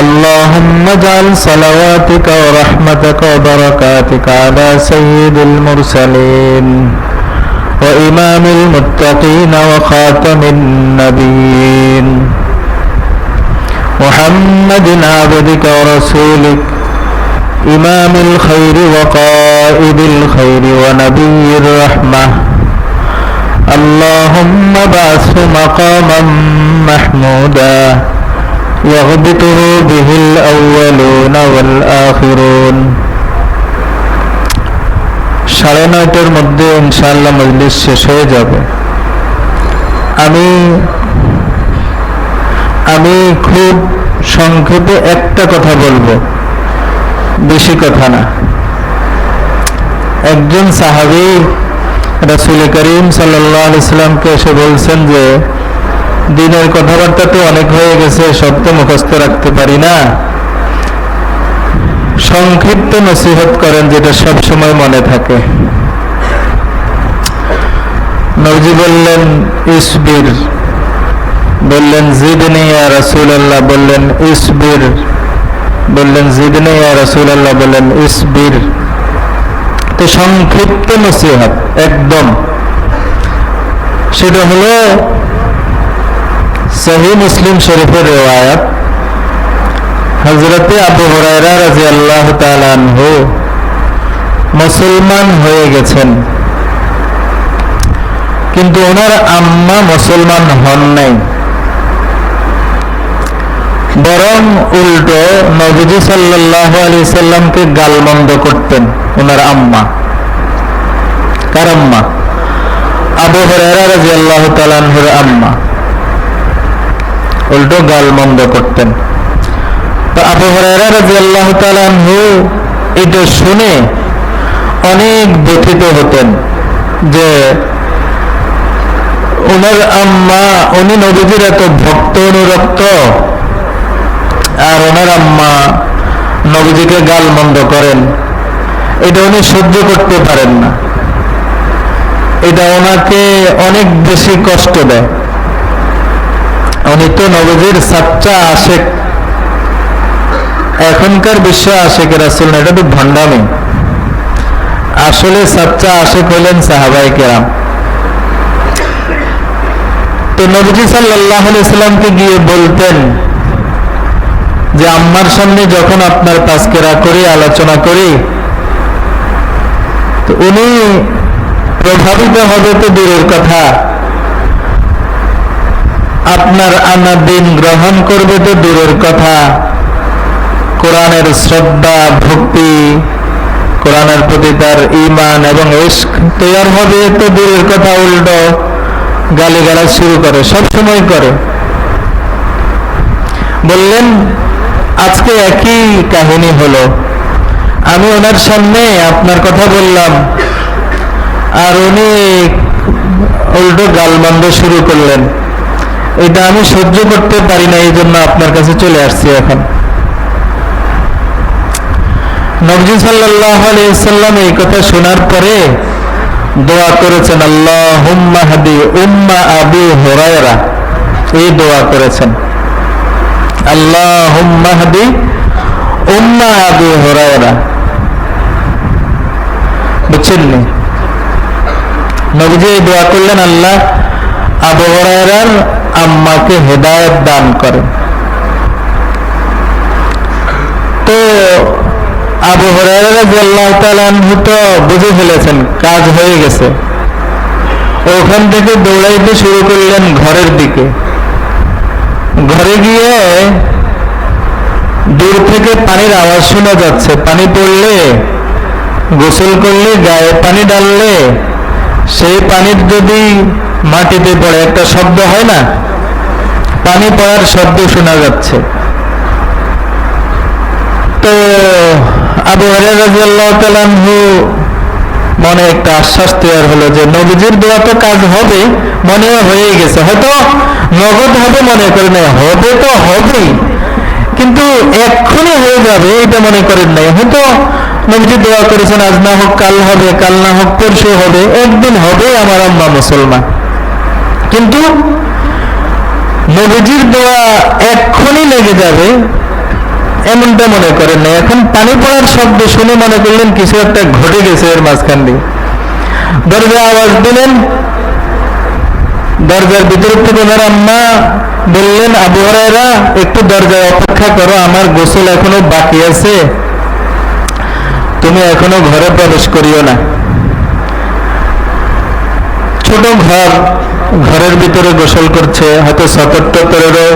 اللهم اجعل صلواتك ورحمتك وبركاتك على سيد المرسلين وإمام المتقين وخاتم النبيين. محمد عبدك ورسولك إمام الخير وقائد الخير ونبي الرحمة. اللهم بعثه مقاما محمودا. يغبطه به الأولون والآخرون সাড়ে নয়টার মধ্যে ইনশাআল্লাহ মজলিস শেষ হয়ে যাবে আমি আমি খুব সংক্ষেপে একটা কথা বলবো বেশি কথা না একজন সাহাবি রাসুল করিম সাল্লাহ ইসলামকে এসে বলছেন যে দিনের কথাবার্তা তো অনেক হয়ে গেছে তো মুখস্থ রাখতে পারি না। সংক্ষিপ্ত নসিহত করেন যেটা সব সময় মনে থাকে। নবজি বললেন, ইসবির। বললেন, জিদনে ইয়া রাসূলুল্লাহ। বললেন, ইসবির। বললেন, জিদনে ইয়া রাসূলুল্লাহ। বললেন, ইসবির। তো সংক্ষিপ্ত নসিহত, একদম। সেটা হলো সহি মুসলিম শরীফের রেওয়ায়ত। হজরতে আবু হরাইরা রাজি আল্লাহ তালানহু মুসলমান হয়ে গেছেন। কিন্তু ওনার আম্মা মুসলমান হন নাই। বরং উল্টো নবীজি সাল্লাহ আলি সাল্লামকে গালমন্দ করতেন ওনার আম্মা। কার আম্মা? আবু হরাইরা রাজি আল্লাহ তালানহুর আম্মা। উল্টো গাল মন্দ করতেন। তো আবু হরাইরা রাদিয়াল্লাহু তাআলা এটা শুনে অনেক ব্যথিত হতেন যে ওনার আম্মা, উনি নবীজির এত ভক্ত অনুরক্ত আর ওনার আম্মা নবীজিকে গাল মন্দ করেন। এটা উনি সহ্য করতে পারেন না। এটা ওনাকে অনেক বেশি কষ্ট দেয়। উনি তো নবজির সাচ্চা আশেক। এখনকার বিশ্ব আশেক রাসুল না, এটা তো ভণ্ডামি। আসলে সাচ্চা আশেক হলেন সাহাবাই কেরাম। তো নবজি সাল্লাহ ইসলামকে গিয়ে বলতেন যে, আম্মার সামনে যখন আপনার তাস্কেরা করি, আলোচনা করি, তো উনি প্রভাবিত হবে তো দূরের কথা। আপনার আনা দিন গ্রহণ করবে তো দূরের কথা। কোরআনের শ্রদ্ধা, ভক্তি, কোরআনের প্রতি তার ইমান এবং ইস্ক তৈয়ার হবে তো দূরের কথা উল্টো। গালি গালিগালা শুরু করে সব সময় করে। বললেন, আজকে একই কাহিনী হলো। আমি ওনার সামনে আপনার কথা বললাম। আর উনি উল্টো গালমন্দ শুরু করলেন। এটা আমি সহ্য করতে পারি না এই জন্য আপনার কাছে চলে আসছি এখন। নবজি সাল্লাম এই কথা শোনার পরে দোয়া করেছেন আল্লাহ হুম্মাহাদি উম্মা আবু হরায়রা। এই দোয়া করেছেন আল্লাহ হুম্মাহাদি উম্মা আবু হরায়রা। বুঝছেন নবজি দোয়া করলেন, আল্লাহ আবু হরায়রার আম্মাকে হেদায়ত দান করেন তো আবু হরাইহু তো বুঝে ফেলেছেন, কাজ হয়ে গেছে। ওখান থেকে দৌড়াইতে শুরু করলেন ঘরের দিকে। ঘরে গিয়ে দূর থেকে পানির আওয়াজ শোনা যাচ্ছে। পানি পড়লে, গোসল করলে, গায়ে পানি ডাললে সেই পানির যদি মাটিতে পড়ে, একটা শব্দ হয় না? পানি পড়ার শব্দ শোনা যাচ্ছে। তো আবু রাজু মনে একটা আশ্বাস তৈরি হলো যে, নবীজির দোয়া তো কাজ হবে মনে হয়ে গেছে। হয়তো নগদ হবে মনে করেন নাই, হবে তো হবেই। কিন্তু এক্ষুনি হয়ে যাবে এটা মনে করেন নাই। হয়তো নবীজি দোয়া করেছেন, আজ না হোক কাল হবে, কাল না হোক পরশু হবে, একদিন হবে আমার আম্মা মুসলমান। কিন্তু নবীজির দোয়া এক্ষুনি লেগে যাবে, এমনটা মনে করেন না এখন পানি পড়ার শব্দ শুনে মনে করলেন কিছু একটা ঘটে গেছে এর মাঝখান দিয়ে। দরজা আওয়াজ দিলেন। দরজার ভিতর থেকে ওনার আম্মা বললেন আবহাওয়ারা একটু দরজায় অপেক্ষা করো, আমার গোসল এখনও বাকি আছে। তুমি এখনও ঘরে প্রবেশ করিও না। ছোট ঘর ঘরের ভিতরে গোসল করছে, হয়তো সতর্কতরেরও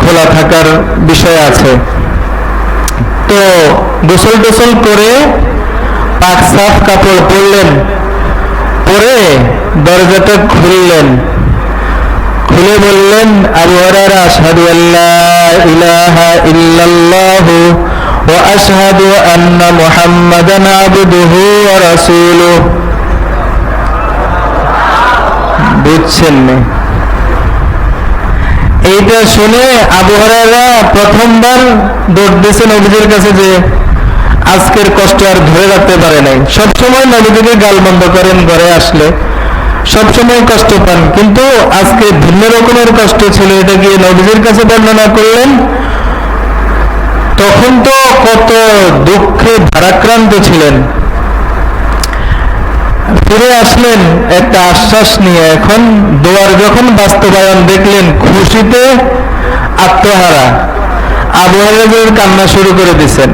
খোলা থাকার বিষয় আছে। তো গোসল টোসল করে পাক সাফ কাপড় পরলেন, পরে দরজাটা খুললেন। খুলে বললেন, আবু হরারা আশহাদু আল্লাহ ইলাহা ইল্লাল্লাহ ওয়া আশহাদু আন্না মুহাম্মাদান আবদুহু ওয়া রাসূলুহু। বুঝছেন না। এইটা শুনে আবহাওয়ারা প্রথমবার দৌড় দিয়েছে নবীজির কাছে যে আজকের কষ্ট আর ধরে রাখতে পারে নাই। সবসময় নবীজিকে গাল বন্ধ করেন, ঘরে আসলে সবসময় কষ্ট পান। কিন্তু আজকে ভিন্ন রকমের কষ্ট ছিল, এটা গিয়ে নবীজির কাছে বর্ণনা করলেন? তখন তো কত দুঃখে ভারাক্রান্ত ছিলেন। ফিরে আসলেন একটা আশ্বাস নিয়ে। এখন দোয়ার যখন বাস্তবায়ন দেখলেন, খুশিতে আত্মহারা। আবহাওয়ার কান্না শুরু করে দিচ্ছেন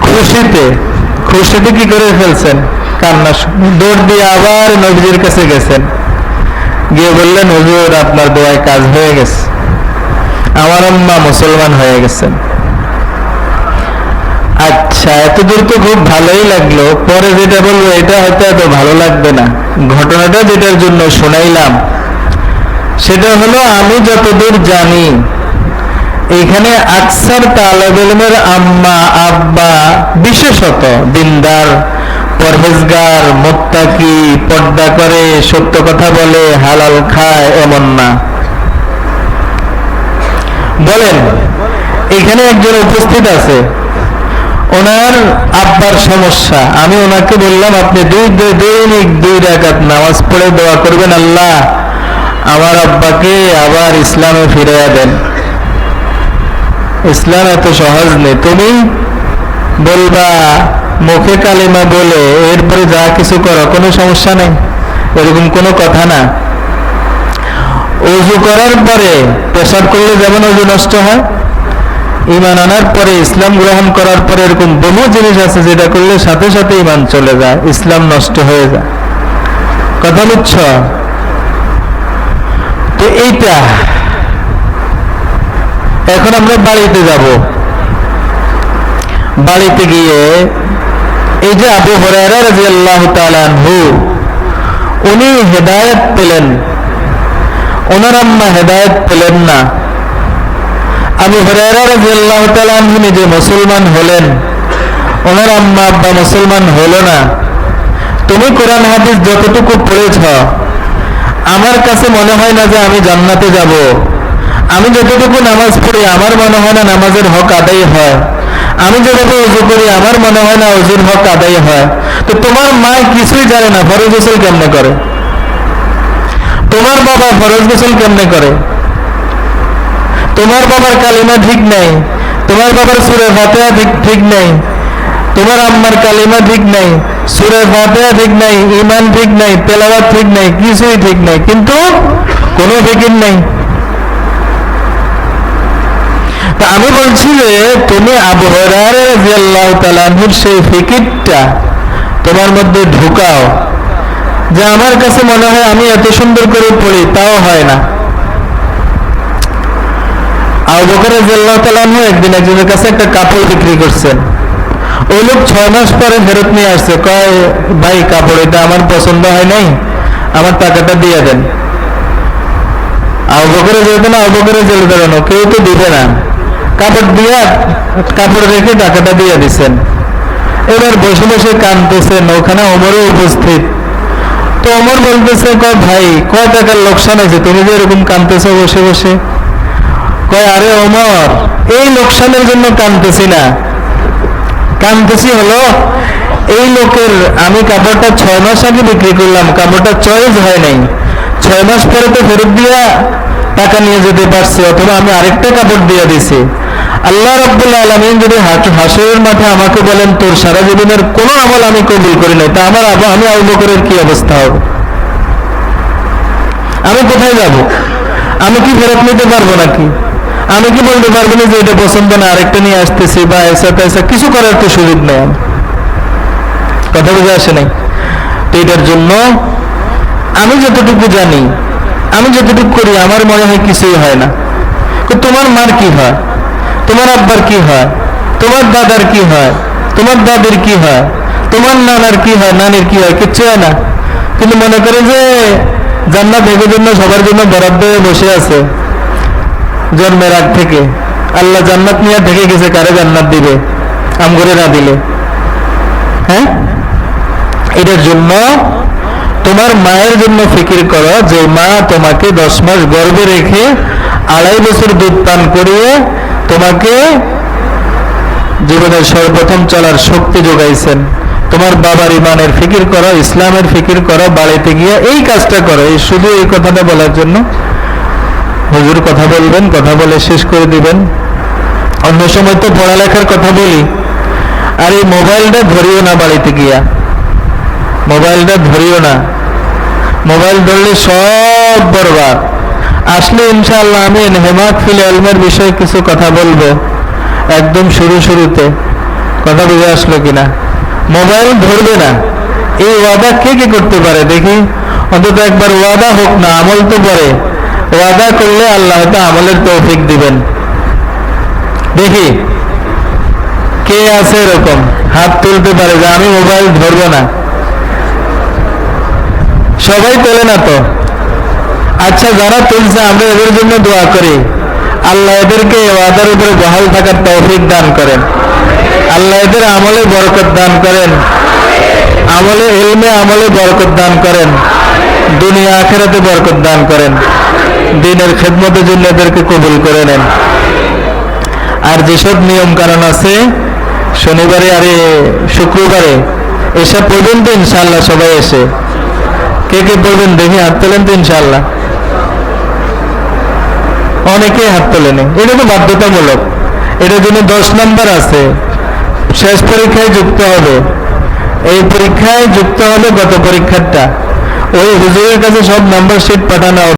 খুশিতে খুশিতে কি করে ফেলছেন? কান্না দৌড় দিয়ে আবার নবীজির কাছে গেছেন। গিয়ে বললেন, হুজুর, আপনার দোয়ায় কাজ হয়ে গেছে। আমার আম্মা মুসলমান হয়ে গেছেন। আচ্ছা এতদূর তো খুব ভালোই লাগল। পরে যেটা বলব, এটা হয়তো এত ভালো লাগবে না। ঘটনাটা যেটার জন্য শোনাইলাম, সেটা হলো, আমি যতদূর জানি, এখানে আকসার তালেবেলমের আম্মা, আব্বা, বিশেষত দিনদার, পরহেজগার, মোত্তাকি, পর্দা করে, সত্য কথা বলে, হালাল খায়, এমন না। বলেন, এখানে একজন উপস্থিত আছে। ওনার আব্বার সমস্যা। আমি ওনাকে বললাম, আপনি দুই দৈনিক দুই রাকাত নামাজ পড়ে দোয়া করবেন, আল্লাহ আমার আব্বাকে আবার ইসলামে ফিরিয়ে দেন। ইসলাম এত সহজ নেই। তুমি বলবা, মুখে কালিমা বলে এরপরে যা কিছু করো, কোনো সমস্যা নেই। এরকম কোনো কথা না। অজু করার পরে পেশাব করলে যেমন অজু নষ্ট হয় ইমান আনার পরে, ইসলাম গ্রহণ করার পরে এরকম বহু জিনিস আছে যেটা করলে সাথে সাথে ইমান চলে যায়, ইসলাম নষ্ট হয়ে যায়। কথা বুঝছ? তো এইটা। এখন আমরা বাড়িতে যাব। বাড়িতে গিয়ে এই যে আবু হরারা উনি হেদায়ত পেলেন। ওনার আম্মা হেদায়ত পেলেন না। আবু তালু নিজে মুসলমান হলেন। ওনার আম্মা আব্বা মুসলমান হলো না। তুমি কোরআন হাদিস যতটুকু পড়েছ, আমার কাছে মনে হয় না যে আমি জান্নাতে যাব। আমি যতটুকু নামাজ পড়ি, আমার মনে হয় না নামাজের হক আদায় হয়। আমি যেভাবে উজু করি, আমার মনে হয় না উজুর হক আদায় হয়। তো তোমার মা কিছুই জানে না, ফরজ গোসল কেমনে করে? তোমার বাবা ফরজ গোসল কেমনে করে? তোমার বাবার কালিমা ঠিক নেই। তোমার বাবার সুরে ফাতেহা ঠিক ঠিক নেই। তোমার আম্মার কালিমা ঠিক নেই। সুরে ফাতেহা ঠিক নাই ইমান ঠিক নাই, তেলাওয়াত ঠিক নাই, কিছুই ঠিক নাই। কিন্তু কোনো ফিকির নেই। তা আমি বলছি যে, তুমি আবহাওয়ার সেই ফিকিরটা তোমার মধ্যে ঢুকাও। যে আমার কাছে মনে হয় আমি এত সুন্দর করে পড়ি, তাও হয় না। আবহাওয়ার জিয়াল্লাহ তালানহু একদিন একজনের কাছে একটা কাপড় বিক্রি করছেন ওই লোক ছয় মাস পরে নিয়ে আসছে ভাই, কাপড় এটা আমার পছন্দ হয় নাই, আমার টাকাটা দিয়ে দেন। না কেউ না। কাপড় কাপড় রেখে টাকাটা দিয়ে দিছেন। এবার বসে বসে কানতেছেন ওখানে ওমরও উপস্থিত। তো ওমর বলতেছে, কয়, ভাই, কয় টাকার লোকসান আছে তুমি যে এরকম কানতেছো বসে বসে? কয়, আরে ওমর, এই লোকসানের জন্য কানতেছি না। কানতেছি হলো, এই লোকের আমি কাপড়টা ছয় মাস আগে বিক্রি করলাম, কাপড়টা চয়েস হয় নাই। ছয় মাস পরে তো ফেরত দিয়া টাকা নিয়ে যেতে পারছে, অথবা আমি আরেকটা কাপড় দিয়ে দিছি। আল্লাহ রব্বুল্লাহ আলমিন যদি হাস- হাসরের মাঠে আমাকে বলেন, তোর সারা জীবনের কোনো আমল আমি কবুল করি নাই, তা আমার আমি আবু বকরের কি অবস্থা হবে? আমি কোথায় যাব? আমি কি ফেরত নিতে পারব নাকি? আমি কি বলতে পারব না যে এটা পছন্দ না? আরেকটা নিয়ে আসতেছি বা এসা তেসা কিছু করার তো সুযোগ নেই। কথা বুঝে আসে নাই? তো এটার জন্য আমি যতটুকু জানি, আমি যতটুকু করি, আমার মনে হয় কিছুই হয় না। তোমার মার কি হয়? তোমার আব্বার কি হয়? তোমার দাদার কি হয়? তোমার দাদির কি হয়? তোমার নানার কি হয়? নানির কি হয়? কিচ্ছু হয় না। কিন্তু মনে করে যে জান্নাত ভেবে জন্য সবার জন্য বরাদ্দ বসে আছে। জন্মের আগ থেকে। আল্লাহ জান্নাত নিয়ে ঢেকে গেছে কারে জান্নাত দিবে। আম করে না দিলে। হ্যাঁ? এটার জন্য তোমার মায়ের জন্য ফিকির করো যে মা তোমাকে দশ মাস গর্ভে রেখে আড়াই বছর দুধ পান করিয়ে তোমাকে জীবনের সর্বপ্রথম চলার শক্তি যোগাইছেন। তোমার বাবার ইমানের ফিকির করো, ইসলামের ফিকির করো, বাড়িতে গিয়ে এই কাজটা করো। এই শুধু এই কথাটা বলার জন্য হুজুর কথা বলবেন, কথা বলে শেষ করে দিবেন। অন্য সময় তো পড়ালেখার কথা বলি। আর এই মোবাইলটা ধরিও না বাড়িতে গিয়া। মোবাইলটা ধরিও না। মোবাইল ধরলে সব বরবাদ। আসলে ইনশাআল্লাহ আমি হেমাত ফিল আলমের বিষয়ে কিছু কথা বলব। একদম শুরু শুরুতে। কথা বুঝে আসলো কিনা? মোবাইল ধরবে না। এই ওয়াদা কে কে করতে পারে দেখি? অন্তত একবার ওয়াদা হোক না, আমল তো পরে ওয়াদা করলে আল্লাহ হয়তো আমলের তৌফিক দিবেন। দেখি, কে আছে এরকম? হাত তুলতে পারে যে আমি মোবাইল ধরবো না। সবাই তোলে না তো? আচ্ছা যারা তুলছে, আমরা এদের জন্য দোয়া করি। আল্লাহ এদেরকে ওয়াদার উপরে বহাল থাকার তৌফিক দান করেন। আল্লাহ এদের আমলে বরকত দান করেন। আমলে এলমে আমলে বরকত দান করেন। দুনিয়া আখেরাতে বরকত দান করেন। দিনের খেদমতের জন্য এদেরকে কবুল করে নেন। আর যেসব নিয়ম কারণ আছে, শনিবারে আরে শুক্রবারে, এসব পর্যন্ত ইনশাল্লাহ সবাই এসে। কে কে পড়বেন দেখি, হাত তোলেন তো ইনশাল্লাহ অনেকে হাত তোলেনি। এটা তো বাধ্যতামূলক। এটার জন্য দশ নাম্বার আছে। শেষ পরীক্ষায় যুক্ত হবে। এই পরীক্ষায় যুক্ত হবে গত পরীক্ষারটা। ওই হুজুরের কাছে সব নাম্বার শিট পাঠানো।